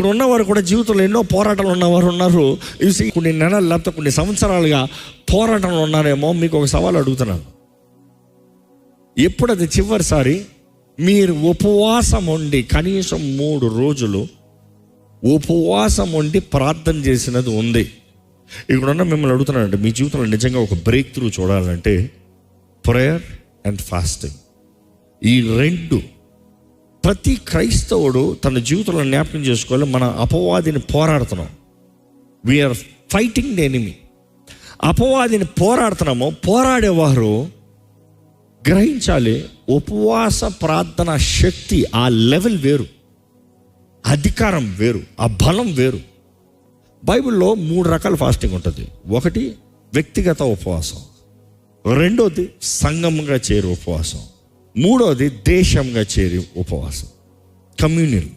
ఇక్కడ ఉన్నవారు కూడా జీవితంలో ఎన్నో పోరాటాలు ఉన్నవారు ఉన్నారు. ఇవి కొన్ని నెలలు లేకపోతే కొన్ని సంవత్సరాలుగా పోరాటంలో ఉన్నారేమో మీకు ఒక సవాల్ అడుగుతున్నాను. ఎప్పుడు అది చివరిసారి మీరు ఉపవాసం ఉండి కనీసం మూడు రోజులు ఉపవాసం ఉండి ప్రార్థన చేసినది ఉంది. ఇక్కడున్న మిమ్మల్ని అడుగుతున్నానంటే మీ జీవితంలో నిజంగా ఒక బ్రేక్ త్రూ చూడాలంటే ప్రేయర్ అండ్ ఫాస్టింగ్ ఈ రెండు ప్రతి క్రైస్తవుడు తన జీవితంలో జ్ఞాపకం చేసుకోవాలి మన అపవాదిని పోరాడుతున్నాం. We are fighting the enemy అపవాదిని పోరాడుతున్నాము పోరాడేవారు గ్రహించాలి ఉపవాస ప్రార్థన శక్తి ఆ లెవెల్ వేరు అధికారం వేరు ఆ బలం వేరు. బైబిల్లో మూడు రకాల ఫాస్టింగ్ ఉంటుంది. ఒకటి వ్యక్తిగత ఉపవాసం. రెండోది సంగమంగా చేరు ఉపవాసం. మూడోది దేశంగా చేరి ఉపవాసం. కమ్యూనియన్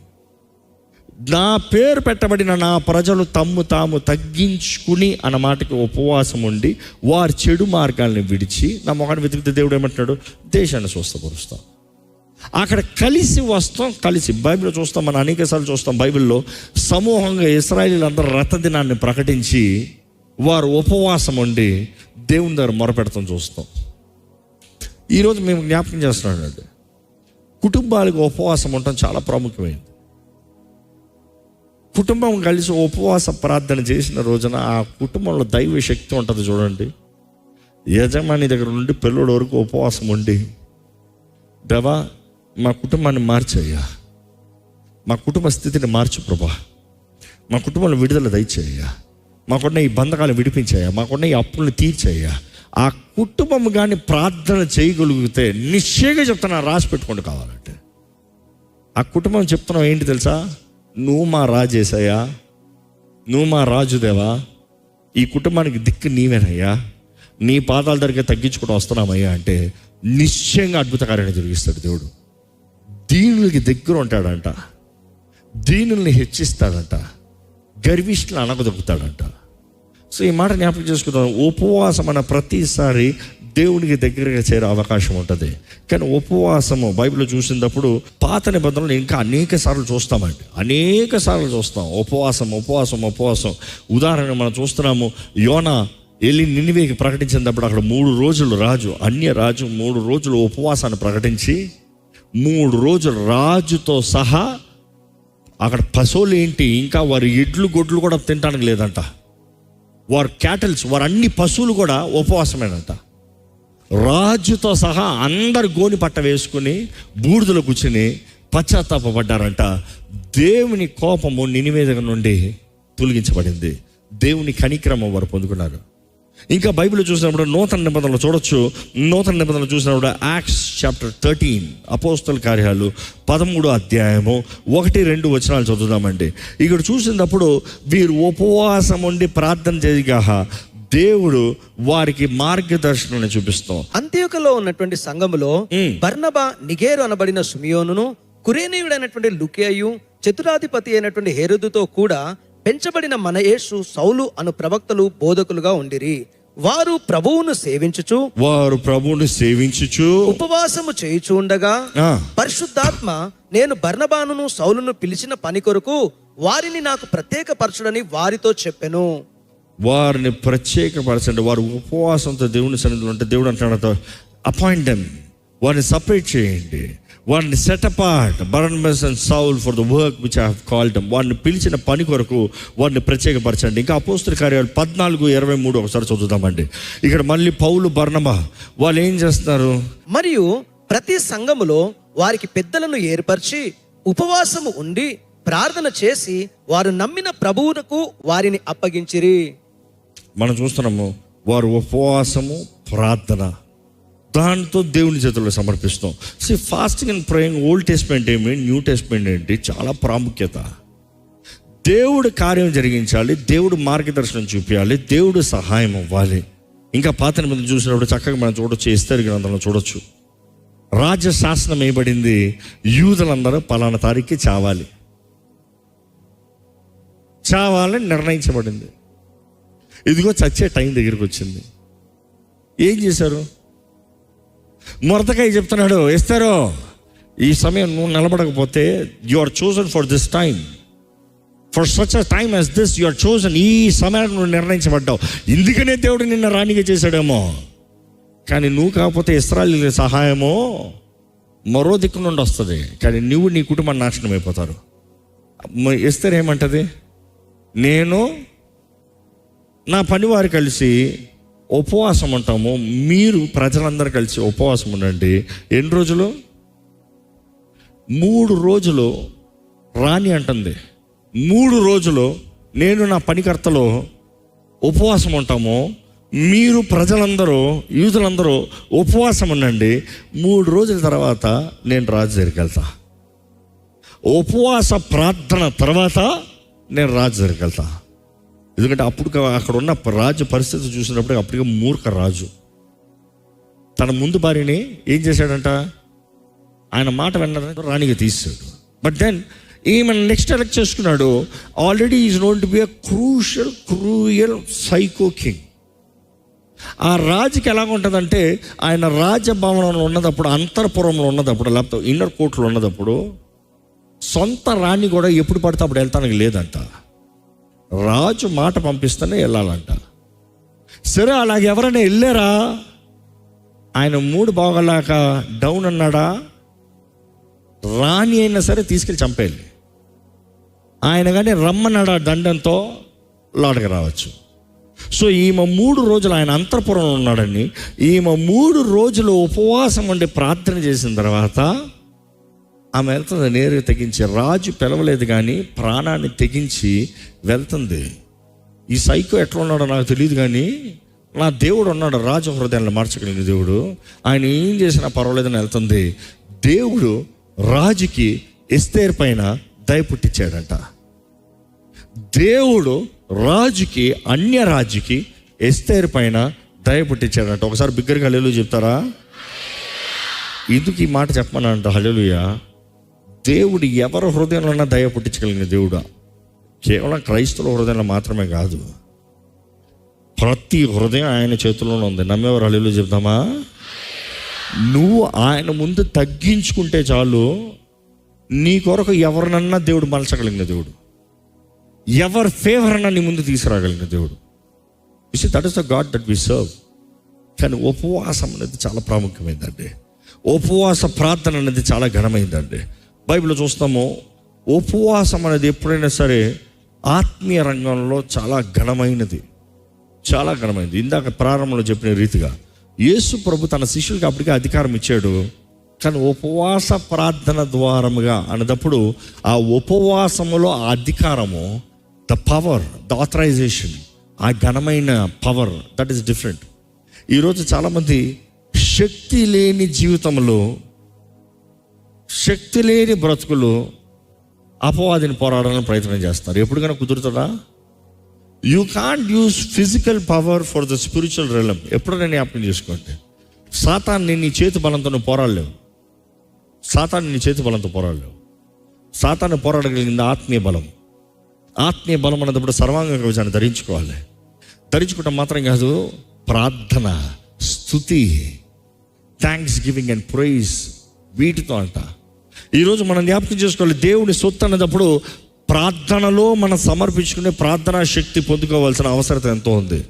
నా పేరు పెట్టబడిన నా ప్రజలు తమ్ము తాము తగ్గించుకుని అన్న మాటకి ఉపవాసం ఉండి వారి చెడు మార్గాల్ని విడిచి నా మొహాన్ని వెతికితే దేవుడు ఏమంటున్నాడు? దేశాన్ని స్వస్థపరుస్తాం. అక్కడ కలిసి వస్తాం కలిసి బైబిల్ చూస్తాం మనం అనేక సార్లు చూస్తాం బైబిల్లో సమూహంగా ఇస్రాయలీలు అందరూ రథదినాన్ని ప్రకటించి వారు ఉపవాసం ఉండి దేవుని దగ్గర మొరపెడతాం చూస్తాం. ఈరోజు మేము జ్ఞాపకం చేస్తున్నాడు కుటుంబాలకు ఉపవాసం ఉండటం చాలా ప్రాముఖ్యమైనది. కుటుంబం కలిసి ఉపవాస ప్రార్థన చేసిన రోజున ఆ కుటుంబంలో దైవ శక్తి ఉంటుంది చూడండి. యజమాని దగ్గర నుండి పిల్లడి వరకు ఉపవాసం ఉండి దేవా మా కుటుంబాన్ని మార్చయ్యా. మా కుటుంబ స్థితిని మార్చు ప్రభా. మా కుటుంబంలో విడుదల దయచేయ్యా. మాకున్న ఈ బంధకాలు విడిపించాయా మాకున్న ఈ అప్పులను తీర్చేయ్యా. ఆ కుటుంబం కానీ ప్రార్థన చేయగలిగితే నిశ్చయంగా చెప్తున్నా రాసి పెట్టుకోండి కావాలంటే. ఆ కుటుంబం చెప్తున్నావు ఏంటి తెలుసా? నువ్వు మా రాజేసయ్యా నువ్వు మా రాజుదేవా ఈ కుటుంబానికి దిక్కు నీవేనయ్యా నీ పాదాల దగ్గర తగ్గించుకుంటూ వస్తున్నామయ్యా అంటే నిశ్చయంగా అద్భుత కార్యాన్ని జరిగిస్తాడు దేవుడు. దీనులకి దగ్గర ఉంటాడంట. దీనుల్ని హెచ్చిస్తాడంట. గర్విష్ఠులు అనగదొక్కుతాడంట సో ఈ మాట జ్ఞాపకం చేసుకుందాం. ఉపవాసం అన్న ప్రతిసారి దేవునికి దగ్గరగా చేరే అవకాశం ఉంటుంది. కానీ ఉపవాసము బైబిల్ చూసినప్పుడు పాత నిబంధనలు ఇంకా అనేక సార్లు చూస్తామండి. అనేక సార్లు చూస్తాం. ఉపవాసం ఉపవాసం ఉపవాసం. ఉదాహరణ మనం చూస్తున్నాము యోనా వెళ్ళి నినివేకి ప్రకటించినప్పుడు అక్కడ మూడు రోజులు రాజు అన్య రాజు మూడు రోజులు ఉపవాసాన్ని ప్రకటించి మూడు రోజులు రాజుతో సహా అక్కడ పశువులు ఏంటి ఇంకా వారి ఎడ్లు గొడ్లు కూడా తినడానికి లేదంట. వారు క్యాటల్స్ వారు అన్ని పశువులు కూడా ఉపవాసమేనంట. రాజుతో సహా అందరు గోని పట్ట వేసుకుని బూడిదలో కూర్చుని పశ్చాత్తాపడ్డారంట దేవుని కోపము నినివేదక నుండి తొలగించబడింది. దేవుని కనిక్రమం వారు పొందుకున్నారు. ఇంకా బైబిల్ చూసినప్పుడు నూతన నిబంధనలు చూడొచ్చు. నూతన నిబంధనలు చూసినప్పుడు యాక్ట్స్ చాప్టర్ థర్టీన్ అపోస్తల కార్యాలు పదమూడు అధ్యాయము ఒకటి రెండు వచనాలు చదువుదామండి. ఇక్కడ చూసినప్పుడు వీరు ఉపవాసం ఉండి ప్రార్థన చేయగా దేవుడు వారికి మార్గదర్శనం చూపిస్తాం. అంత్యోకలో ఉన్నటువంటి సంఘములో మ్మ్. బర్నబా నిగేరు అనబడిన సుమియోనును కురేనీయుడైనటువంటి లుకేయు చతురాధిపతి అయినటువంటి హెరుదుతో కూడా పెంచబడిన మన యేసు సౌలు అను ప్రవక్తలు బోధకులుగా ఉండిరి. వారు ప్రభువును సేవించుచు వారు ప్రభువుని సేవించుచు ఉపవాసము చేయుచు ఉండగా పరిశుద్ధాత్మ నేను బర్నబానును సౌలును పిలిచిన పని కొరకు వారిని నాకు ప్రత్యేక పరచుడని వారితో చెప్పెను. వారిని ప్రత్యేకపరచండి. వారు ఉపవాసంతో దేవుని సన్నిధిలో ఉంటే దేవుడు అంటాడు అపాయింట్ వారిని సపరేట్ చేయండి. వారిని set apart Barnabas and Saul for the work which I called వారిని పిలిచిన పని కొరకు వారిని ప్రత్యేకపరచండి. ఇంకా అపోస్తుల కార్యాలు పద్నాలుగు ఇరవై మూడు ఒకసారి చదువుతామండి ఇక్కడ మళ్ళీ పౌలు బర్ణబా వాళ్ళు ఏం చేస్తున్నారు? మరియు ప్రతి సంఘములో వారికి పెద్దలను ఏర్పరిచి ఉపవాసము ఉండి ప్రార్థన చేసి వారు నమ్మిన ప్రభువునకు వారిని అప్పగించిరి. మనం చూస్తున్నాము వారు ఉపవాసము ప్రార్థన. దాంతో దేవుని చేతుల్లో సమర్పిస్తాం. See fasting and praying old testament ఏమి న్యూ టెస్ట్మెంట్ ఏంటి? చాలా ప్రాముఖ్యత. దేవుడు కార్యం జరిగించాలి దేవుడు మార్గదర్శనం చూపించాలి దేవుడు సహాయం అవ్వాలి. ఇంకా పాత నిబంధన చూసినప్పుడు చక్కగా మనం చూడొచ్చు ఇస్తారు గ్రంథంలో చూడొచ్చు. రాజ్య శాసనం వేయబడింది యూదులందరూ పలానా తారీఖుకి చావాలి. చావాలని నిర్ణయించబడింది. ఇదిగో చచ్చే టైం దగ్గరికి వచ్చింది. ఏం చేశారు? మొరతకాయ చెప్తున్నాడు ఇస్తారో ఈ సమయం నువ్వు నిలబడకపోతే you are chosen for this time for such a time as this you are chosen ఈ సమయాన్ని నువ్వు నిర్ణయించబడ్డావు. ఇందుకనే దేవుడు నిన్న రాణిగా చేశాడేమో. కానీ నువ్వు కాకపోతే ఇస్రాయల్ సహాయమో మరో దిక్కు నుండి వస్తుంది. కానీ నువ్వు నీ కుటుంబం నాశనం అయిపోతారు. ఇస్తారు ఏమంటది? నేను నా పనివారు కలిసి ఉపవాసం ఉంటాము. మీరు ప్రజలందరూ కలిసి ఉపవాసం ఉండండి. ఎన్ని రోజులు? మూడు రోజులు రాణి అంటుంది. మూడు రోజులు నేను నా పనికర్తలో ఉపవాసం ఉంటాము. మీరు ప్రజలందరూ యూదులందరూ ఉపవాసం ఉండండి. మూడు రోజుల తర్వాత నేను రాజు దగ్గరికి వెళ్తా. ఉపవాస ప్రార్థన తర్వాత నేను రాజు దగ్గరికి వెళ్తాను ఎందుకంటే అప్పుడు అక్కడ ఉన్న రాజు పరిస్థితి చూసినప్పుడు అప్పటికే మూర్ఖ రాజు. తన ముందు భార్యని ఏం చేశాడంట? ఆయన మాట విన్నారని రాణిగా తీసాడు బట్ దెన్ ఈమె నెక్స్ట్ ఎలక్ట్ చేసుకున్నాడు. Already is known to be a crucial cruel psycho king ఆ రాజుకి ఎలా ఉంటుందంటే ఆయన రాజభవనంలో ఉన్నదప్పుడు అంతర్పురంలో ఉన్నదప్పుడు లేకపోతే ఇన్నర్ కోర్టులో ఉన్నదప్పుడు సొంత రాణి కూడా ఎప్పుడు పడితే అప్పుడు వెళ్తానికి లేదంట. రాజు మాట పంపిస్తేనే వెళ్ళాలంట. సరే అలాగే ఎవరైనా వెళ్ళారా? ఆయన మూడు బాగలాక డౌన్ అన్నాడా? రాణి అయినా సరే తీసుకెళ్ళి చంపేయాలి. ఆయన కానీ రమ్మన్నాడా దండంతో? లోటకి రావచ్చు. సో ఈమె మూడు రోజులు ఆయన అంతర్పురంలో ఉన్నాడని ఈమె మూడు రోజులు ఉపవాసం ఉండి ప్రార్థన చేసిన తర్వాత ఆమె వెళ్తుంది నేరుగా తెగించి. రాజు పిలవలేదు కానీ ప్రాణాన్ని తెగించి వెళ్తుంది. ఈ సైకో ఎట్లా ఉన్నాడో నాకు తెలియదు కానీ నా దేవుడు ఉన్నాడు రాజు హృదయాన్ని మార్చగలిగిన దేవుడు. ఆయన ఏం చేసినా పర్వాలేదని వెళ్తుంది. దేవుడు రాజుకి ఎస్తేర్ పైన దయ పుట్టించాడంట. దేవుడు రాజుకి అన్య రాజుకి ఎస్తేర్ పైన దయ పుట్టించాడంట. ఒకసారి బిగ్గరగా హల్లెలు చెప్తారా? ఎందుకు ఈ మాట చెప్పమనంట హల్లెలూయా? దేవుడు ఎవరి హృదయంలో దయ పుట్టించగలిగిన దేవుడా? కేవలం క్రైస్తవుల హృదయంలో మాత్రమే కాదు. ప్రతి హృదయం ఆయన చేతుల్లోనే ఉంది. నమ్మేవారు అల్లు చెప్తామా నువ్వు ఆయన ముందు తగ్గించుకుంటే చాలు నీ కొరకు ఎవరినన్నా దేవుడు మలచగలిగిన దేవుడు. ఎవరి ఫేవర్ అన్నా నీ ముందు తీసుకురాగలిగిన దేవుడు. Is that is the God that we serve కానీ ఉపవాసం అనేది చాలా ప్రాముఖ్యమైందండి. ఉపవాస ప్రార్థన అనేది చాలా ఘనమైందండి. బైబిల్లో చూస్తాము ఉపవాసం అనేది ఎప్పుడైనా సరే ఆత్మీయ రంగంలో చాలా ఘనమైనది. చాలా ఘనమైనది. ఇందాక ప్రారంభంలో చెప్పిన రీతిగా యేసు ప్రభు తన శిష్యులకి అప్పటికే అధికారం ఇచ్చాడు. కానీ ఉపవాస ప్రార్థన ద్వారముగా అన్నదప్పుడు ఆ ఉపవాసములో ఆ అధికారము ద పవర్ ద ఆథరైజేషన్ ఆ ఘనమైన పవర్ దట్ ఈస్ డిఫరెంట్ ఈరోజు చాలామంది శక్తి లేని జీవితంలో శక్తి లేని బ్రతుకులు అపవాదిని పోరాడాలని ప్రయత్నం చేస్తారు. ఎప్పటికైనా కుదురుతుందా? You can't use physical power for the spiritual realm ఎప్పుడైనా జ్ఞాపకం చేసుకోండి. సాతాన్ని నీ చేతి బలంతో నువ్వు పోరాడలేవు. సాతాన్ని నీ చేతి బలంతో పోరాడలేవు. సాతాన్ని పోరాడగలిగింది ఆత్మీయ బలం. ఆత్మీయ బలం అన్నప్పుడు సర్వాంగ కవచాన్ని ధరించుకోవాలి. ధరించుకోవటం మాత్రం కాదు? ప్రార్థన స్థుతి థ్యాంక్స్ గివింగ్ అండ్ ప్రైజ్ వీటితో అంట. ఈరోజు మనం జ్ఞాపకం చేసుకోవాలి దేవుని సొత్తు అన్నప్పుడు ప్రార్థనలో మనం సమర్పించుకునే ప్రార్థనా శక్తి పొందుకోవాల్సిన అవసరం ఎంతో ఉంది.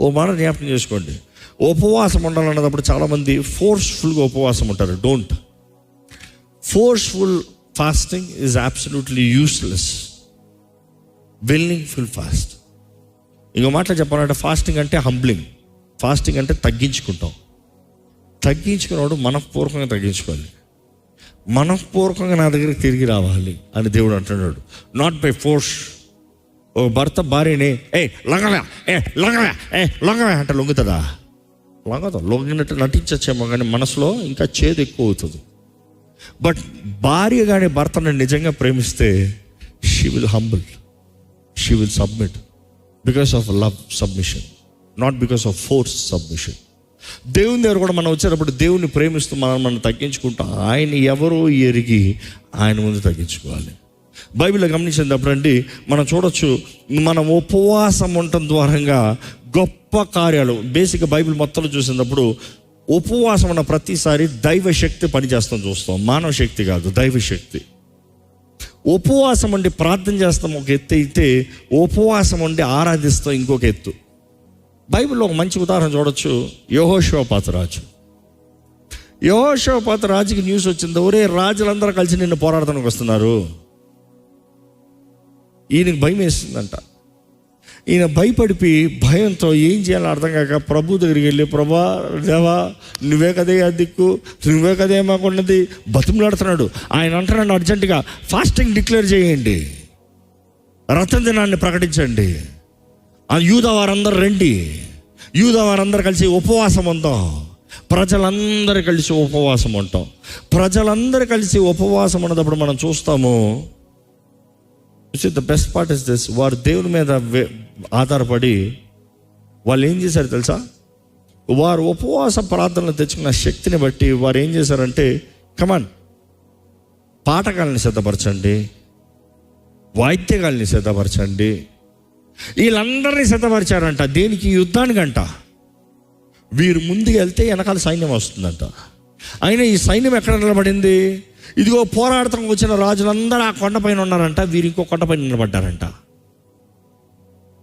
ఓ మాట జ్ఞాపకం చేసుకోండి. ఉపవాసం ఉండాలన్నప్పుడు చాలామంది ఫోర్స్ఫుల్గా ఉపవాసం ఉంటారు. Don't forceful fasting is absolutely useless willing full fast ఇంకో మాటలు చెప్పాలంటే ఫాస్టింగ్ అంటే హంబ్లింగ్ ఫాస్టింగ్ అంటే తగ్గించుకుంటాం. తగ్గించుకున్నప్పుడు మనపూర్వకంగా తగ్గించుకోవాలి. మనఃపూర్వకంగా నా దగ్గరికి తిరిగి రావాలి అని దేవుడు అంటున్నాడు. నాట్ బై ఫోర్స్ ఓ భర్త భార్యని ఏ లొంగవా ఏ లొంగవా ఏ లొంగవా అంటే లొంగుతుందా? లొంగదు లొంగినట్టు నటించచ్చేమో కానీ మనసులో ఇంకా చేదు ఎక్కువ అవుతుంది. బట్ భార్య కానీ భర్తను నిజంగా ప్రేమిస్తే she will humble she will submit because of love submission not because of force submission దేవుని దగ్గర కూడా మనం వచ్చేటప్పుడు దేవుని ప్రేమిస్తూ మనం మనం తగ్గించుకుంటాం. ఆయన ఎవరో ఎరిగి ఆయన ముందు తగ్గించుకోవాలి. బైబిల్లో గమనించినప్పుడండి మనం చూడొచ్చు మనం ఉపవాసం ఉండటం ద్వారంగా గొప్ప కార్యాలు బేసిక్గా బైబిల్ మొత్తంలో చూసినప్పుడు ఉపవాసం ఉన్న ప్రతిసారి దైవ శక్తి పనిచేస్తాం చూస్తాం. మానవ శక్తి కాదు దైవ శక్తి ఉపవాసం ఉండి ప్రార్థన చేస్తాం ఒక ఎత్తు అయితే ఉపవాసం ఉండి ఆరాధిస్తాం ఇంకొక ఎత్తు. బైబిల్లో ఒక మంచి ఉదాహరణ చూడొచ్చు. యహోశివపాత రాజు. యహోశివపాత రాజుకి న్యూస్ వచ్చింది. ఒరే రాజులందరూ కలిసి నిన్ను పోరాడటానికి వస్తున్నారు. ఈయనకి భయం వేసిందంట. ఈయన భయపడిపోయి భయంతో ఏం చేయాలో అర్థం కాక ప్రభు దగ్గరికి వెళ్ళి ప్రభా దేవా నువ్వే కదే ఆ దిక్కు నువ్వే కదే మాకున్నది బతుములాడుతున్నాడు. ఆయన అంటున్నాడు అర్జెంటుగా ఫాస్టింగ్ డిక్లేర్ చేయండి. రథం దినాన్ని ప్రకటించండి. ఆ యూద వారందరూ రండి. యూద వారందరూ కలిసి ఉపవాసం ఉందాం. ప్రజలందరూ కలిసి ఉపవాసం ఉంటాం ప్రజలందరూ కలిసి ఉపవాసం ఉన్నప్పుడు మనం చూస్తాము the best part is this వారు దేవుని మీద వే- ఆధారపడి వాళ్ళు ఏం చేశారు తెలుసా? వారు ఉపవాస ప్రార్థనలు తెచ్చుకున్న శక్తిని బట్టి వారు ఏం చేశారంటే కమాన్ పాఠకాలని సిద్ధపరచండి. వాయిద్యకాలని సిద్ధపరచండి. వీళ్ళందరినీ సిద్ధపరిచారంట దేనికి? యుద్ధానికంట. వీరు ముందుకు వెళ్తే వెనకాల సైన్యం వస్తుందంట. అయినా ఈ సైన్యం ఎక్కడ నిలబడింది? ఇదిగో పోరాడటానికి వచ్చిన రాజులందరూ ఆ కొండపైన ఉన్నారంట. వీరు ఇంకో కొండపైన నిలబడ్డారంట.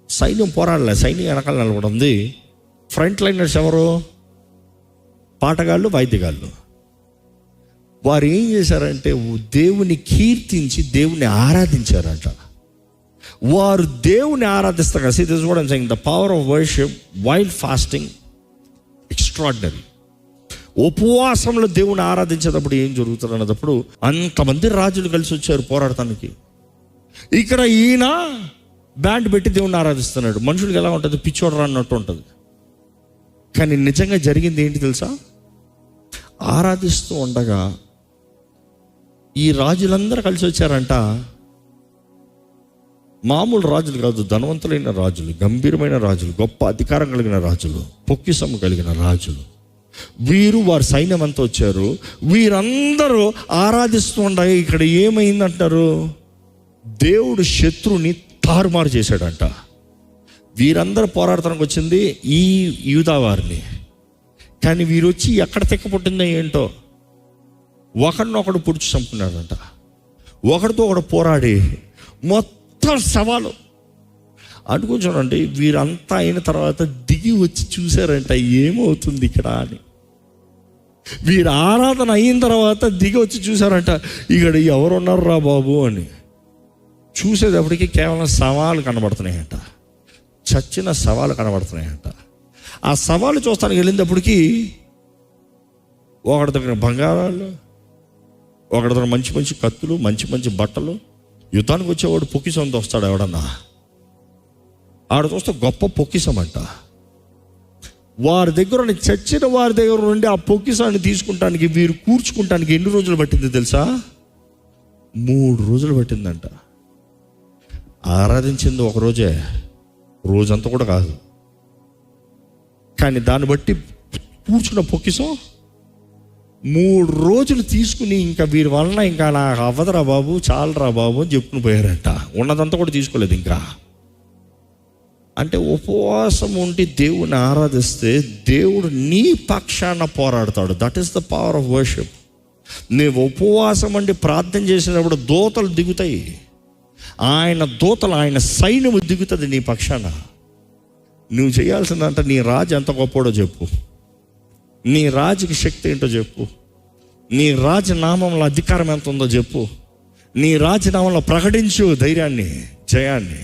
సైన్యం పోరాడలే. సైన్యం వెనకాల నిలబడింది. ఫ్రంట్ లైనర్స్ ఎవరు? పాటగాళ్ళు వాయిద్యగాళ్ళు వారు ఏం చేశారంటే దేవుని కీర్తించి దేవుని ఆరాధించారంట. వారు దేవుని ఆరాధిస్తారు కదా. దిస్ కూడా saying the power of worship while fasting extraordinary ఉపవాసంలో దేవుని ఆరాధించేటప్పుడు ఏం జరుగుతుంది అన్నప్పుడు అంతమంది రాజులు కలిసి వచ్చారు పోరాడటానికి. ఇక్కడ ఈయన బ్యాండ్ పెట్టి దేవుని ఆరాధిస్తున్నాడు. మనుషులకు ఎలా ఉంటుంది? పిచ్చోడరా అన్నట్టు ఉంటుంది. కానీ నిజంగా జరిగింది ఏంటి తెలుసా? ఆరాధిస్తూ ఉండగా ఈ రాజులందరూ కలిసి వచ్చారంట. మామూలు రాజులు కాదు ధనవంతులైన రాజులు గంభీరమైన రాజులు గొప్ప అధికారం కలిగిన రాజులు పొక్కిసము కలిగిన రాజులు. వీరు వారి సైన్యం అంతా వచ్చారు. వీరందరూ ఆరాధిస్తూ ఉండగా ఇక్కడ ఏమైందంటారు? దేవుడు శత్రుని తారుమారు చేశాడంట. వీరందరూ పోరాడటానికి వచ్చింది ఈ యూదావారిని కానీ వీరు వచ్చి ఎక్కడ తెక్కపుట్టిందో ఏంటో? ఒకడినొకడు పుడిచి చంపుకున్నాడంట. ఒకడితో ఒకడు పోరాడి మొత్తం సవాలు. అనుకుని చూడండి వీరంతా అయిన తర్వాత దిగి వచ్చి చూశారంట ఏమవుతుంది ఇక్కడ అని. వీరు ఆరాధన అయిన తర్వాత దిగి వచ్చి చూశారంట ఇక్కడ ఎవరున్నారు రా బాబు అని. చూసేటప్పటికి కేవలం సవాలు కనబడుతున్నాయంట. చచ్చిన సవాలు కనబడుతున్నాయంట. ఆ సవాలు చూస్తానికి వెళ్ళినప్పటికీ ఒకటి దగ్గర బంగారాలు ఒకటి దగ్గర మంచి మంచి కత్తులు మంచి మంచి బట్టలు యుద్ధానికి వచ్చేవాడు పొక్కిసంతో వస్తాడు ఎవడన్నా? ఆడ చూస్తే గొప్ప పొక్కిసం అంట. వారి దగ్గర చచ్చిన వారి దగ్గర నుండి ఆ పొక్కిసాన్ని తీసుకుంటానికి వీరు కూర్చుకుంటానికి ఎన్ని రోజులు పట్టింది తెలుసా? మూడు రోజులు పట్టిందంట. ఆరాధించింది ఒక రోజే రోజంతా కూడా కాదు. కానీ దాన్ని బట్టి కూర్చున్న పొక్కిసం మూడు రోజులు తీసుకుని ఇంకా వీరి వలన ఇంకా నాకు అవ్వదురా బాబు చాలరా బాబు అని చెప్పుకుని పోయారంట. ఉన్నదంతా కూడా తీసుకోలేదు ఇంకా. అంటే ఉపవాసం ఉండి దేవుని ఆరాధిస్తే దేవుడు నీ పక్షాన పోరాడతాడు. That is the power of worship నీవు ఉపవాసం అండి ప్రార్థన చేసినప్పుడు దూతలు దిగుతాయి. ఆయన దూతలు ఆయన సైన్యము దిగుతుంది నీ పక్షాన. నువ్వు చేయాల్సిందంట నీ రాజు ఎంత గొప్పడో చెప్పు. నీ రాజుకి శక్తి ఏంటో చెప్పు. నీ రాజనామంలో అధికారం ఎంత ఉందో చెప్పు. నీ రాజనామంలో ప్రకటించు ధైర్యాన్ని జయాన్ని.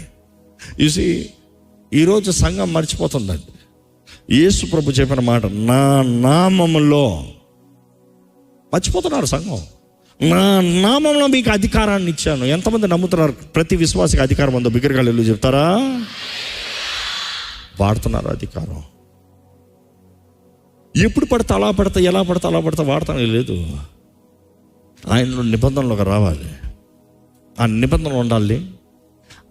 చూసి ఈరోజు సంఘం మర్చిపోతుందండి. యేసు ప్రభు చెప్పిన మాట నా నామములో మర్చిపోతున్నారు సంఘం. నా నామంలో మీకు అధికారాన్ని ఇచ్చాను. ఎంతమంది నమ్ముతున్నారు? ప్రతి విశ్వాసకి అధికారం ఉందో బిగ్గరగా చెప్తారా? వాడుతున్నారు అధికారం. ఎప్పుడు పడితే అలా పడితే ఎలా పడితే అలా పడితే వాడతానే లేదు. ఆయనలో నిబంధనలోకి రావాలి. ఆ నిబంధనలు ఉండాలి.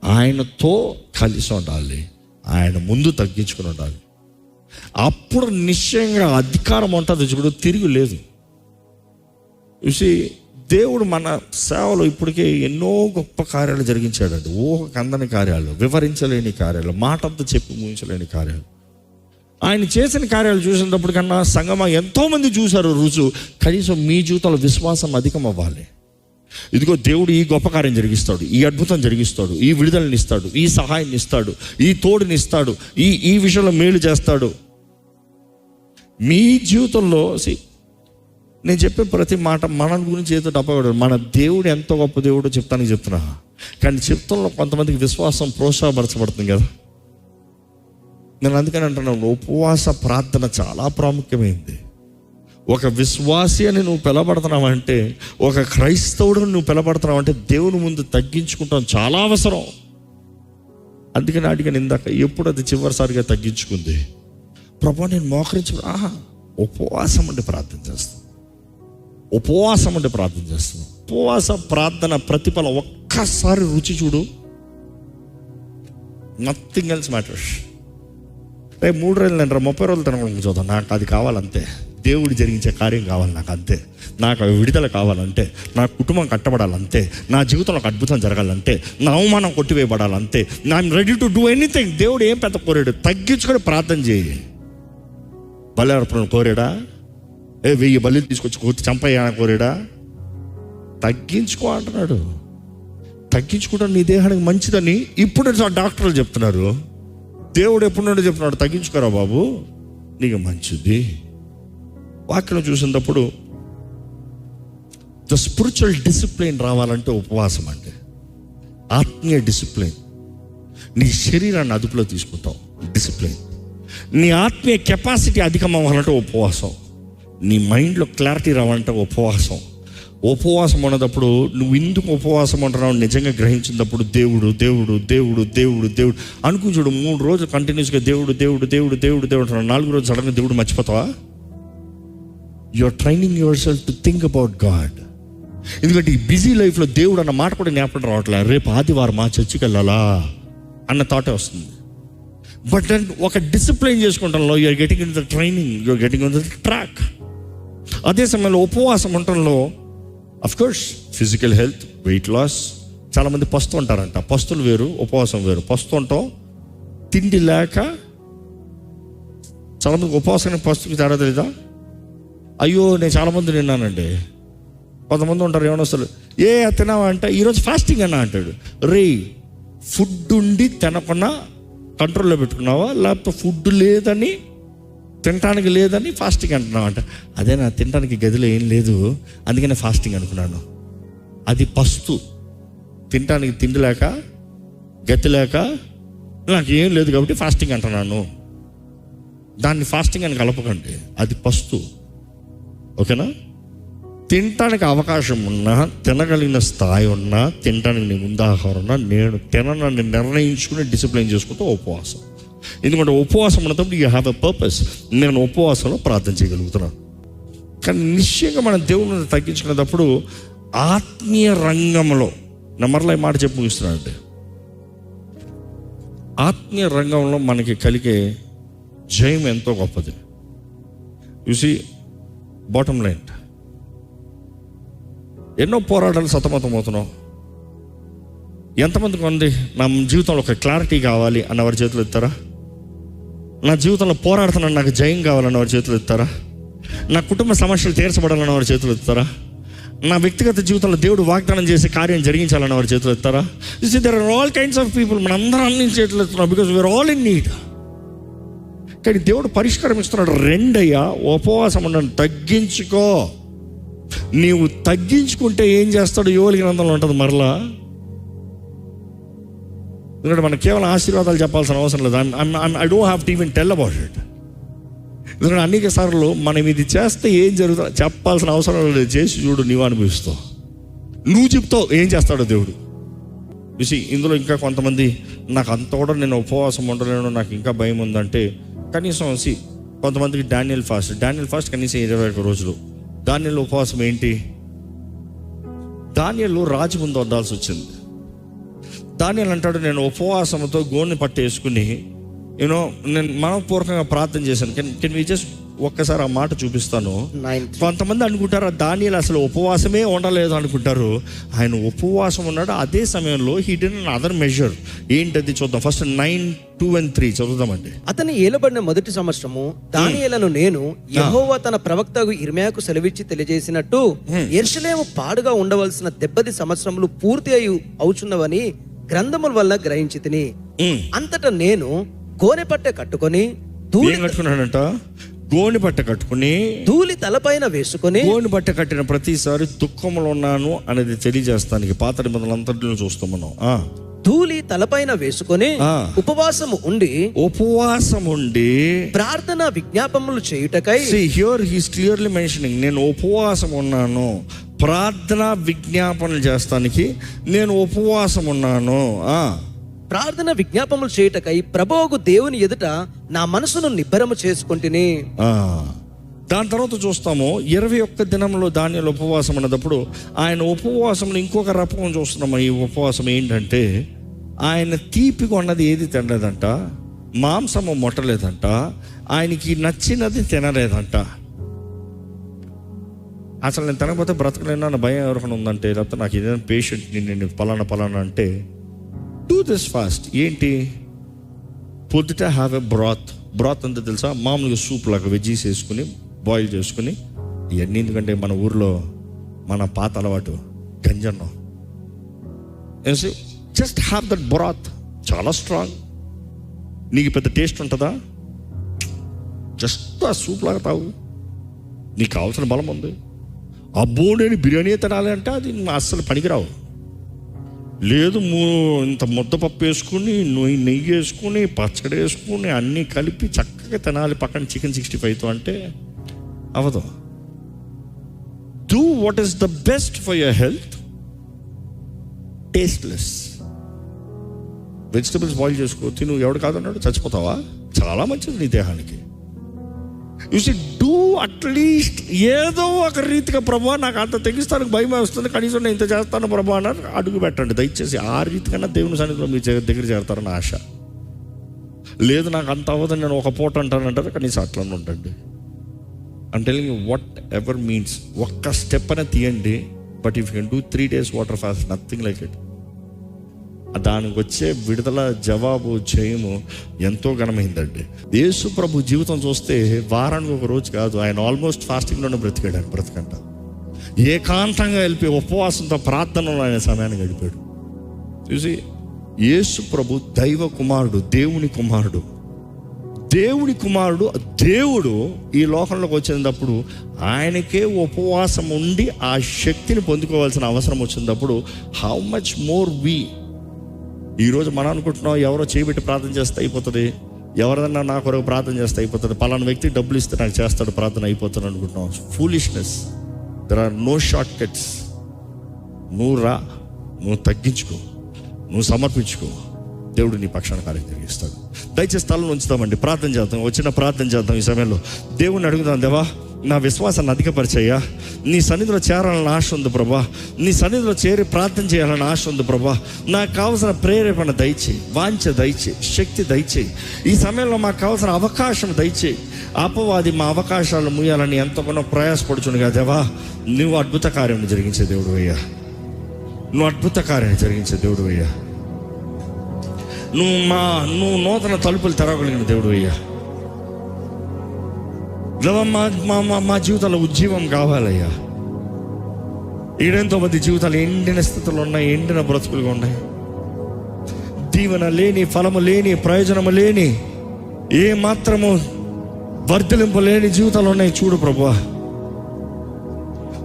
ఆయనతో కలిసి ఉండాలి. ఆయన ముందు తగ్గించుకుని ఉండాలి. అప్పుడు నిశ్చయంగా అధికారం ఉంటుంది చూడు తిరిగి లేదు. చూసి దేవుడు మన సేవలో ఇప్పటికే ఎన్నో గొప్ప కార్యాలు జరిగించాడండి. ఊహకు అందని కార్యాలు వివరించలేని కార్యాలు మాటంతా చెప్పి ముగించలేని కార్యాలు. ఆయన చేసిన కార్యాలు చూసినప్పుడు కన్నా సంగమ ఎంతోమంది చూశారు రుజు కనీసం మీ జీవితంలో విశ్వాసం అధికం అవ్వాలి. ఇదిగో దేవుడు ఈ గొప్ప కార్యం జరిగిస్తాడు ఈ అద్భుతం జరిగిస్తాడు ఈ విడుదలని ఇస్తాడు ఈ సహాయాన్ని ఇస్తాడు ఈ తోడుని ఇస్తాడు ఈ ఈ విషయంలో మేలు చేస్తాడు. మీ జీవితంలో నేను చెప్పే ప్రతి మాట మన గురించి ఏదో డబ్బా మన దేవుడు ఎంతో గొప్ప దేవుడో చెప్తానికి చెప్తున్నా. కానీ చెప్తంలో కొంతమందికి విశ్వాసం ప్రోత్సాహపరచబడుతుంది కదా. నేను అందుకని అంటున్నాను ఉపవాస ప్రార్థన చాలా ప్రాముఖ్యమైంది. ఒక విశ్వాసి అని నువ్వు పిలబడుతున్నావు అంటే ఒక క్రైస్తవుడు నువ్వు పిలబడుతున్నావు అంటే దేవుని ముందు తగ్గించుకుంటాం చాలా అవసరం. అందుకని అడిగాను ఇందాక ఎప్పుడు అది చివరిసారిగా తగ్గించుకుంది? ప్రభా నేను మోకరించు ఆహా ఉపవాసం అంటే ప్రార్థన చేస్తాను. ఉపవాసం అంటే ప్రార్థన చేస్తున్నాం ఉపవాస ప్రార్థన ప్రతిఫలం ఒక్కసారి రుచి చూడు. నథింగ్ ఎల్స్ మ్యాటర్స్ రేపు మూడు రోజులు నేను ముప్పై రోజులు తినకుండా చూద్దాం. నాకు అది కావాలంతే దేవుడు జరిగించే కార్యం కావాలి నాకు అంతే. నాకు విడుదల కావాలంటే నా కుటుంబం కట్టబడాలంతే నా జీవితంలో ఒక అద్భుతం జరగాలంటే నా అవమానం కొట్టివేయబడాలంతే I'm ready to do anything దేవుడు ఏం పెద్ద కోరాడు? తగ్గించుకొని ప్రార్థన చేయి. బలి కోరాడా? ఏ వెయ్యి బలి తీసుకొచ్చి కోతి చంపయ్యా కోరాడా? తగ్గించుకో అంటున్నాడు. తగ్గించుకోవడం నీ దేహానికి మంచిదని ఇప్పుడు డాక్టర్లు చెప్తున్నారు. దేవుడు ఎప్పుడు నుండి చెప్తున్నాడు తగ్గించుకోరా బాబు నీకు మంచిది. వాక్యం చూసినప్పుడు ద స్పిరిచువల్ డిసిప్లిన్ రావాలంటే ఉపవాసం అంటే ఆత్మీయ డిసిప్లిన్. నీ శరీరాన్ని అదుపులో తీసుకుంటావు డిసిప్లిన్. నీ ఆత్మీయ కెపాసిటీ అధికం అవ్వాలంటే ఉపవాసం. నీ మైండ్లో క్లారిటీ రావాలంటే ఉపవాసం. ఉపవాసం ఉన్నప్పుడు నువ్వు ఇందుకు ఉపవాసం ఉంటున్నావు నిజంగా గ్రహించినప్పుడు దేవుడు దేవుడు దేవుడు దేవుడు దేవుడు. అనుకుని చూడు మూడు రోజులు కంటిన్యూస్గా దేవుడు దేవుడు దేవుడు దేవుడు దేవుడు అంటున్నావు నాలుగు రోజులు సడన్గా దేవుడు మర్చిపోతావా? You are training yourself to think about God ఎందుకంటే ఈ బిజీ లైఫ్లో దేవుడు అన్న మాట కూడా జ్ఞాపకం రావట్లేదు రేపు ఆదివారం మా చర్చికి వెళ్ళాలా? అన్న థాటే వస్తుంది. బట్ దెన్ ఒక discipline చేసుకుంటాంలో you're getting in the training you're getting in the track అదే సమయంలో ఉపవాసం ఉండటంలో course physical health weight loss చాలామంది పస్తు ఉంటారంట. పస్తులు వేరు ఉపవాసం వేరు. పస్తు ఉంటాం తిండి లేక చాలామంది ఉపవాసానికి పస్తుకి తేడా తెలీదా? అయ్యో నేను చాలామంది నిన్నానండి కొంతమంది ఉంటారు ఏమైనా అసలు ఏ తినావా అంటే ఈరోజు ఫాస్టింగ్ అన్నా అంటాడు. రే ఫుడ్ ఉండి తినకుండా కంట్రోల్లో పెట్టుకున్నావా? లేకపోతే ఫుడ్ లేదని తినటానికి లేదని ఫాస్టింగ్ అంటున్నావు అంట. అదే నా తినడానికి గదిలో ఏం లేదు అందుకనే ఫాస్టింగ్ అనుకున్నాను. అది పస్తు. తినటానికి తిండి లేక గతి లేక నాకు ఏం లేదు కాబట్టి ఫాస్టింగ్ అంటున్నాను. దాన్ని ఫాస్టింగ్ అని కలపకండి. అది పస్తు. ఓకేనా? తినటానికి అవకాశం ఉన్నా తినగలిగిన స్థాయి ఉన్నా తినటానికి నీ ఉందాహరణ ఉన్నా నేను తిననని నిర్ణయించుకుని డిసిప్లైన్ చేసుకుంటూ ఉపవాసం. ఎందుకంటే ఉపవాసం ఉన్నప్పుడు యూ హ్యావ్ ఎ పర్పస్ నేను ఉపవాసంలో ప్రార్థన చేయగలుగుతున్నాను కానీ నిశ్చయంగా మనం దేవుని తగ్గించుకునేటప్పుడు ఆత్మీయ రంగంలో మరలా ఈ మాట చెప్పు ముగిస్తున్నానండి. ఆత్మీయ రంగంలో మనకి కలిగే జయం ఎంతో గొప్పది. చూసి బాటమ్ లైన్ ఎన్నో పోరాటాలు సతమతం అవుతున్నాం ఎంతమందికి ఉంది? నా జీవితంలో ఒక క్లారిటీ కావాలి అన్న వారి చేతులు ఎత్తారా? నా జీవితంలో పోరాడుతున్నాను నాకు జయం కావాలన్న వారి చేతులు ఎత్తారా నా కుటుంబ సమస్యలు తీర్చబడాలన్న వారి చేతులు ఎత్తారా నా వ్యక్తిగత జీవితంలో దేవుడు వాగ్దానం చేసే కార్యం జరిగించాలన్న వారి చేతులు ఎత్తారా there are all kinds of people మన అందరం అన్ని చేతులు ఎత్తున్నాం because we're all in need కానీ దేవుడు పరిష్కారం ఇస్తున్నాడు. రెండయ్యా ఉపవాసం ఉండడం. తగ్గించుకో. నీవు తగ్గించుకుంటే ఏం చేస్తాడు? యోలి గ్రంథంలో ఉంటుంది మరలా. ఎందుకంటే మనం కేవలం ఆశీర్వాదాలు చెప్పాల్సిన అవసరం లేదు. I don't have to even tell about it ఎందుకంటే అనేక సార్లు మనం ఇది చేస్తే ఏం జరుగుతుందో చెప్పాల్సిన అవసరం లేదు. చేసి చూడు నీవు అనుభవిస్తావు. నువ్వు చెప్తావు ఏం చేస్తాడో దేవుడు. చూసి ఇందులో ఇంకా కొంతమంది నాకు అంత కూడా నేను ఉపవాసం ఉండలేను నాకు ఇంకా భయం ఉందంటే కనీసం సి కొంతమందికి డానియల్ ఫాస్ట్. డానియల్ ఫాస్ట్ కనీసం ఇరవై ఒక రోజులు. డానియల్ ఉపవాసం ఏంటి? డానియల్ రాజు ముందు వద్దాల్సి వచ్చింది. దానియల్ అంటాడు నేను ఉపవాసంతో గోని పట్టేసుకుని యూనో నేను మనపూర్వకంగా ప్రార్థన చేశాను. కెన్ వి జస్ట్ ఒక్కసారి ఆ మాట చూపిస్తాను? కొంతమంది అనుకుంటారు దానిలో అసలు ఉపవాసమే ఉండలేదు అనుకుంటారు. ఆయన ఉపవాసం ఉన్నాడు అదే సమయంలో హీ డిన్ అదర్ మెజర్ ఏంటది చూద్దాం. First nine two and three చదువుదామండి. అతని ఏలబడిన మొదటి సంవత్సరము దానియేలను నేను యెహోవా తన ప్రవక్తకు ఇర్మియాకు సెలవిచ్చి తెలియజేసినట్టు ఎర్షలేము పాడుగా ఉండవలసిన దెబ్బది సంవత్సరములు పూర్తి అయి అవుచున్నవని గ్రంథముల వల్ల గ్రహించి తిని. అంతటా నేను గోనె పట్టె కట్టుకొని ధూళి కట్టుకున్నాడంట గోని బట్ట కట్టుకుని ధూళి తలపైన వేసుకొని గోని బట్ట కట్టిన ప్రతిసారి దుఃఖంలో ఉన్నాను అనేది తెలియజేస్తానికి పాత నిబంధనలంతటిలో చూస్తాం మనం. ధూళి తలపైన వేసుకొని. ఉపవాసము ఉండి ఉపవాసం ఉండి ప్రార్థన విజ్ఞాపములు చేయుటకై హియర్ హీస్ క్లియర్లీ మెన్షనింగ్ నేను ఉపవాసం ఉన్నాను ప్రార్థన విజ్ఞాపనలు చేస్తానికి నేను ఉపవాసం ఉన్నాను ప్రార్థన విజ్ఞాపములు చేయుటకై ప్రభోగు దేవుని ఎదుట నా మనసును నిబ్బరము చేసుకుంటుని. దాని తర్వాత చూస్తాము ఇరవై ఒక్క దినంలో ధాన్యాలు ఉపవాసం అన్నప్పుడు ఆయన ఉపవాసంలో ఇంకొక రకం చూస్తున్నాము. ఈ ఉపవాసం ఏంటంటే ఆయన తీపి కొన్నది ఏది తినలేదంట మాంసము మొట్టలేదంట ఆయనకి నచ్చినది తినలేదంట. అసలు నేను తినకపోతే బ్రతకలేనా అన్న భయం ఎవరికైనా ఉందంటే లేకపోతే నాకు ఏదైనా పేషెంట్ నేను పలానా పలానా అంటే డూ దిస్ ఫాస్ట్ ఏంటి? పొద్దుట హ్యావ్ ఎ బ్రాత్ బ్రాత్ అంతా తెలుసా? మామూలుగా సూప్ లాగా వెజ్జీస్ వేసుకుని బాయిల్ చేసుకుని ఇవన్నీ ఎందుకంటే మన ఊర్లో మన పాత అలవాటు గంజన్నం. జస్ట్ హ్యావ్ దట్ బ్రాత్ చాలా స్ట్రాంగ్ నీకు పెద్ద టేస్ట్ ఉంటుందా? జస్ట్ ఆ సూప్ లాగా తాగు. నీకు కావాల్సిన బలం ఉంది. అబ్బో నేను బిర్యానీ తినాలి అంటే అది అస్సలు పనికిరావు. లేదు ఇంత ముద్దపప్పు వేసుకుని నొయ్యి నెయ్యి వేసుకుని పచ్చడి వేసుకుని అన్నీ కలిపి చక్కగా తినాలి పక్కన చికెన్ సిక్స్టీ ఫైవ్తో అంటే అవదు. Do what is the best for your health tasteless vegetables boil చేసుకో తిను ఎవడు కాదన్నాడు? చచ్చిపోతావా? చాలా మంచిది నీ దేహానికి. యు సి డూ అట్లీస్ట్ ఏదో ఒక రీతిగా ప్రభా నాకు అంత తెగిస్తానికి భయం వస్తుంది. కనీసం నేను ఇంత చేస్తాను ప్రభా అన్నారు. అడుగు పెట్టండి. దయచేసి ఆ రీతికన్నా దేవుని సన్నిధిలో మీ దగ్గర చేరతారని ఆశ. లేదు నాకు అంత అవ్వదు నేను ఒక పూట అంటాను అంటారు కనీసం అట్లనే ఉండండి. అంటే వాట్ ఎవర్ మీన్స్ ఒక్క స్టెప్ అనే తీయండి. But if can do three days water fast nothing like it దానికి వచ్చే విడుదల జవాబు జయము ఎంతో ఘనమైందండి. యేసు ప్రభు జీవితం చూస్తే వారానికి ఒక రోజు కాదు ఆయన ఆల్మోస్ట్ ఫాస్టింగ్లోనే బ్రతికాడు ఆయన బ్రతకంట. ఏకాంతంగా వెళ్ళిపోయి ఉపవాసంతో ప్రార్థనలో ఆయన సమయాన్ని గడిపాడు. చూసి యేసు ప్రభు దైవ కుమారుడు దేవుని కుమారుడు. దేవుని కుమారుడు దేవుడు ఈ లోకంలోకి వచ్చినప్పుడు ఆయనకే ఉపవాసం ఉండి ఆ శక్తిని పొందుకోవాల్సిన అవసరం వచ్చినప్పుడు హౌ మచ్ మోర్ వి ఈరోజు మనం అనుకుంటున్నాం ఎవరో చేయబెట్టి ప్రార్థన చేస్తే అయిపోతుంది. ఎవరైనా నా కొరకు ప్రార్థన చేస్తే అయిపోతుంది. పలానా వ్యక్తి డబ్బులు ఇస్తే నాకు చేస్తాడు ప్రార్థన అయిపోతుంది అనుకుంటున్నాం. Foolishness there are no shortcuts నువ్వు రా నువ్వు తగ్గించుకో నువ్వు సమర్పించుకో. దేవుడు నీ పక్షాన కార్యం జరిగిస్తాడు. దయచేసి స్థలం ఉంచుతామండి ప్రార్థన చేద్దాం వచ్చిన ప్రార్థన చేద్దాం ఈ సమయంలో. దేవుణ్ణి అడుగుదాం దేవా నా విశ్వాసాన్ని అధికపరిచయ్యా. నీ సన్నిధిలో చేరాలని ఆశ ఉంది ప్రభా. నీ సన్నిధిలో చేరి ప్రార్థన చేయాలని ఆశ ఉంది ప్రభా. నాకు కావలసిన ప్రేరేపణ దయచేయి వాంఛ దయచేయి శక్తి దయచేయి. ఈ సమయంలో మాకు కావాల్సిన అవకాశం దయచేయి. అపవాది మా అవకాశాలు ముయ్యాలని ఎంతగానో ప్రయాసపడుచునుగా కాదేవా నువ్వు అద్భుత కార్యం జరిగించే దేవుడు అయ్యా. నువ్వు అద్భుత కార్యాన్ని జరిగించే దేవుడు అయ్యా. నువ్వు మా నువ్వు నూతన తలుపులు తెరవగలిగిన దేవుడు అయ్యా. మా మా మా మా జీవితంలో ఉజ్జీవం కావాలయ్యా. ఈడెంతో మంది జీవితాలు ఎండిన స్థితిలో ఉన్నాయి ఎండిన బ్రతుకులుగా ఉన్నాయి. దీవెన లేని ఫలము లేని ప్రయోజనము లేని ఏ మాత్రము వర్ధలింపు లేని జీవితాలు ఉన్నాయి చూడు ప్రభా.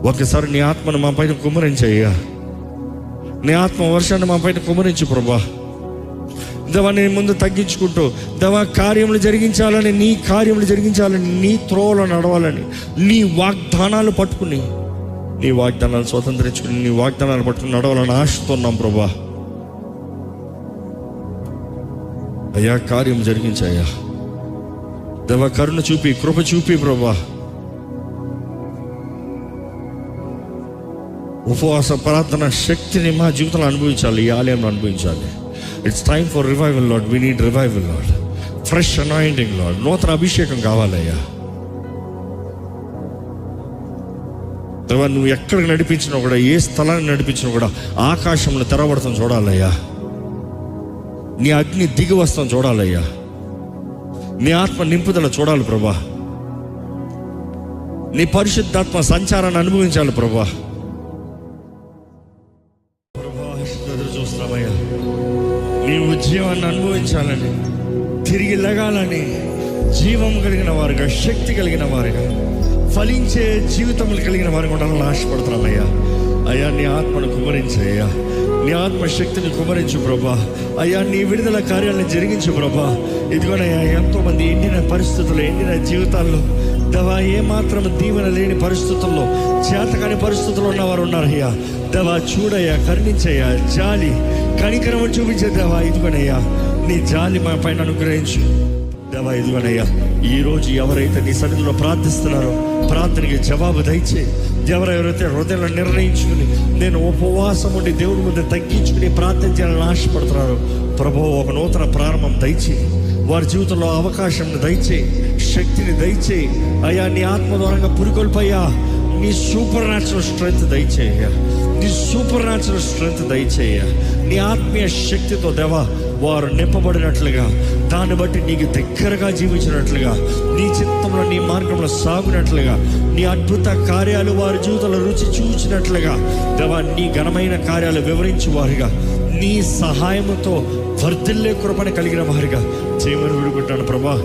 ఒకసారి నీ ఆత్మను మా పైన కుమరించయ్యా నీ ఆత్మ వర్షాన్ని మా పైన కుమరించు ప్రభా. దేవా నీ ముందు తగ్గించుకుంటూ దేవా కార్యములు జరిగించాలని నీ కార్యములు జరిగించాలని నీ త్రోవలో నడవాలని నీ వాగ్దానాలు పట్టుకుని నీ వాగ్దానాలు స్వతంత్రించుకుని నీ వాగ్దానాలు పట్టుకుని నడవాలని ఆశతున్నాం ప్రభా. అయ్యా కార్యం జరిగించాయా? దేవ కరుణ చూపి కృప చూపి ప్రభా. ఉపవాస ప్రార్థన శక్తిని మా జీవితంలో అనుభవించాలి ఈ ఆలయంలో అనుభవించాలి. It's time for revival Lord we need revival Lord fresh anointing Lord నూతన అభిషేకం కావాలయ్యా తర్వాత నువ్వు ఎక్కడికి నడిపించినా కూడా ఏ స్థలాన్ని నడిపించినా కూడా ఆకాశంలో తెరవడతాం చూడాలయ్యా. నీ అగ్ని దిగి వస్తాం చూడాలయ్యా. నీ ఆత్మ నింపుదల చూడాలి ప్రభా. నీ పరిశుద్ధాత్మ సంచారాన్ని అనుభవించాలి ప్రభా. జీవాన్ని అనుభవించాలని తిరిగి లగాలని జీవం కలిగిన వారుగా శక్తి కలిగిన వారుగా ఫలించే జీవితములు కలిగిన వారిగా ఉండాలని ఆశపడుతున్నామయ్యా అయ్యా. నీ ఆత్మను కుమరించయ్యా నీ ఆత్మశక్తిని కుమరించు ప్రభా. అయ్యా నీ విడుదల కార్యాలను జరిగించు ప్రభా. ఇదిగోనయ్యా ఎంతో మంది ఎండిన పరిస్థితులు ఎండిన జీవితాల్లో దవా ఏమాత్రం దీవెన లేని పరిస్థితుల్లో చేతకాని పరిస్థితుల్లో ఉన్నవారు ఉన్నారయ్యా దవా చూడయ్యా కరుణించయ్యా జాలి కనికరం చూపించే దేవా ఇదిగోనయ్యా. నీ జాలి మా పైన అనుగ్రహించు. దేవా ఇదిగోనయ్యా ఈ రోజు ఎవరైతే నీ సన్నిధిలో ప్రార్థిస్తున్నారో ప్రార్థనకి జవాబు దయచే ఎవరెవరైతే హృదయంలో నిర్ణయించుకుని నేను ఉపవాసం ఉండి దేవుడి ముందు తగ్గించుకుని ప్రార్థన చేయాలని ఆశపడుతున్నారు ప్రభు ఒక నూతన ప్రారంభం దయచే వారి జీవితంలో అవకాశం దయచేయి. శక్తిని దయచేయి. అయ్యా నీ ఆత్మ ద్వారంగా పురికొల్పయ్యా. నీ సూపర్ న్యాచురల్ స్ట్రెంగ్త్ దయచేయ నీ సూపర్ న్యాచురల్ స్ట్రెంగ్త్ దయచేయ నీ ఆత్మీయ శక్తితో దేవా వారు నింపబడినట్లుగా దాన్ని బట్టి నీకు దగ్గరగా జీవించినట్లుగా నీ చిత్తంలో నీ మార్గంలో సాగునట్లుగా నీ అద్భుత కార్యాలు వారి జీవితంలో రుచి చూచినట్లుగా దేవా నీ ఘనమైన కార్యాలు వివరించి వారుగా. నీ సహాయముతో వర్ధిల్లే కృపణ కలిగిన వారిగా. చేయమని విడుకుంటాను ప్రభా.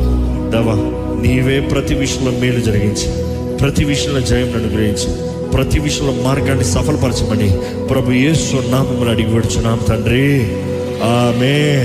దేవా నీవే ప్రతి విషయంలో మేలు జరిగించి ప్రతి విషయంలో జయం అనుగ్రహించి ప్రతి విషయంలో మార్గాన్ని సఫలపరచమని ప్రభు యేసు నామములు అడిగి పెడుచున్నాం తండ్రి. ఆమె